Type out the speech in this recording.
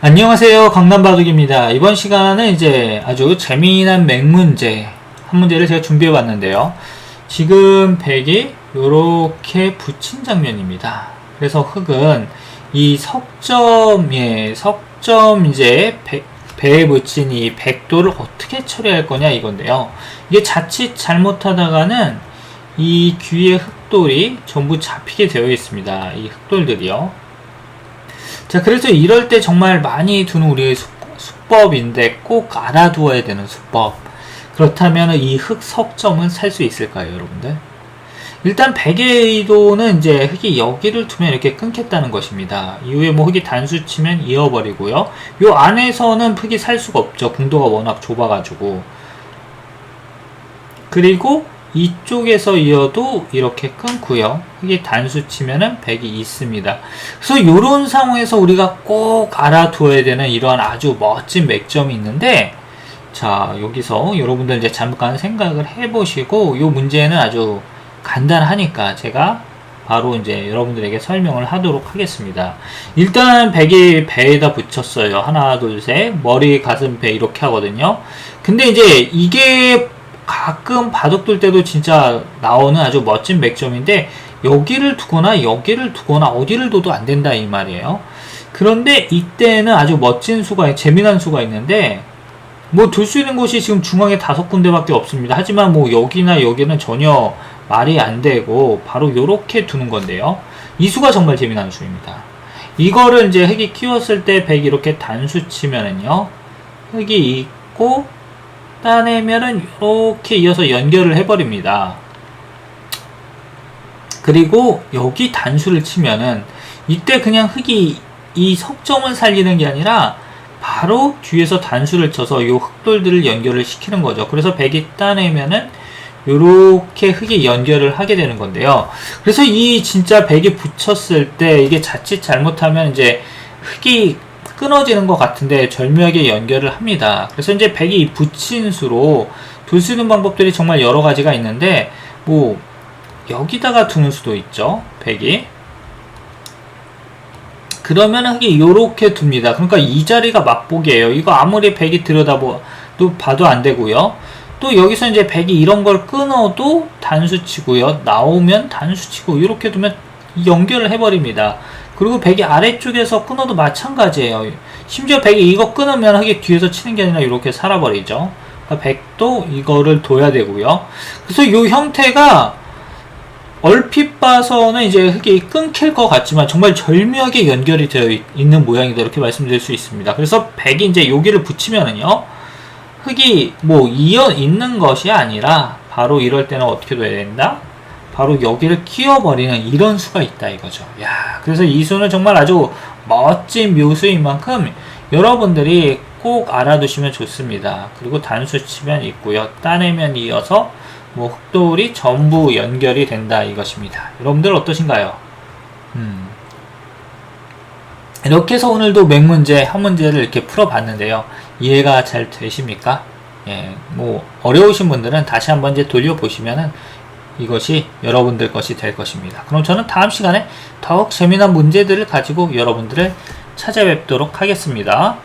안녕하세요. 강남바둑입니다. 이번 시간은 이제 아주 재미난 맹문제 한 문제를 제가 준비해 봤는데요. 지금 백이 이렇게 붙인 장면입니다. 그래서 흙은 이 석점에 석점 이제 백, 배에 붙인 이 백도를 어떻게 처리할 거냐 이건데요. 이게 자칫 잘못하다가는 이 귀에 흙돌이 전부 잡히게 되어 있습니다. 이 흙돌들이요. 자, 그래서 이럴 때 정말 많이 두는 우리의 수, 수법인데 꼭 알아두어야 되는 수법. 그렇다면 이 흑석점은 살 수 있을까요, 여러분들? 일단 백의 의도는 이제 흙이 여기를 두면 이렇게 끊겠다는 것입니다. 이후에 뭐 흙이 단수 치면 이어버리고요. 요 안에서는 흙이 살 수가 없죠. 궁도가 워낙 좁아가지고. 그리고 이쪽에서 이어도 이렇게 끊고요. 이게 단수 치면은 100이 있습니다. 그래서 이런 상황에서 우리가 꼭 알아두어야 되는 이러한 아주 멋진 맥점이 있는데 자 여기서 여러분들 이제 잠깐 생각을 해보시고 이 문제는 아주 간단하니까 제가 바로 이제 여러분들에게 설명을 하도록 하겠습니다. 일단 100이 배에다 붙였어요. 하나, 둘, 셋. 머리, 가슴, 배 이렇게 하거든요. 근데 이제 이게 가끔 바둑둘 때도 진짜 나오는 아주 멋진 맥점인데 여기를 두거나 여기를 두거나 어디를 둬도 안 된다 이 말이에요. 그런데 이때는 아주 멋진 수가 재미난 수가 있는데 뭐 둘 수 있는 곳이 지금 중앙에 다섯 군데밖에 없습니다. 하지만 뭐 여기나 여기는 전혀 말이 안 되고 바로 이렇게 두는 건데요. 이 수가 정말 재미난 수입니다. 이거를 이제 흙이 키웠을 때 백이 이렇게 단수 치면은요. 흙이 있고 따내면은 이렇게 이어서 연결을 해버립니다. 그리고 여기 단수를 치면은 이때 그냥 흙이 이 석점을 살리는 게 아니라 바로 뒤에서 단수를 쳐서 이 흙돌들을 연결을 시키는 거죠. 그래서 백이 따내면은 이렇게 흙이 연결을 하게 되는 건데요. 그래서 이 진짜 백이 붙였을 때 이게 자칫 잘못하면 이제 흙이 끊어지는 것 같은데 절묘하게 연결을 합니다. 그래서 이제 백이 붙인 수로 둘 수 있는 방법들이 정말 여러 가지가 있는데 뭐 여기다가 두는 수도 있죠. 백이 그러면 흙이 이렇게 둡니다. 그러니까 이 자리가 맛보기예요. 이거 아무리 백이 들여다봐도 봐도 안 되고요. 또 여기서 이제 백이 이런 걸 끊어도 단수 치고요. 나오면 단수 치고 이렇게 두면 연결을 해버립니다. 그리고 백이 아래쪽에서 끊어도 마찬가지예요. 심지어 백이 이거 끊으면 하게 뒤에서 치는 게 아니라 이렇게 살아버리죠. 그러니까 백도 이거를 둬야 되고요. 그래서 이 형태가 얼핏 봐서는 이제 흙이 끊길 것 같지만 정말 절묘하게 연결이 되어 있는 모양이다 이렇게 말씀드릴 수 있습니다. 그래서 백이 이제 여기를 붙이면은요 흙이 뭐 이어 있는 것이 아니라 바로 이럴 때는 어떻게 돼야 된다? 바로 여기를 키워버리는 이런 수가 있다 이거죠. 야, 그래서 이 수는 정말 아주 멋진 묘수인 만큼 여러분들이 꼭 알아두시면 좋습니다. 그리고 단수 치면 있고요. 따내면 이어서 뭐 흑돌이 전부 연결이 된다 이것입니다. 여러분들 어떠신가요? 음. 이렇게 해서 오늘도 맹문제 한 문제를 이렇게 풀어봤는데요. 이해가 잘 되십니까? 예, 뭐 어려우신 분들은 다시 한번 이제 돌려보시면은 이것이 여러분들 것이 될 것입니다. 그럼 저는 다음 시간에 더욱 재미난 문제들을 가지고 여러분들을 찾아뵙도록 하겠습니다.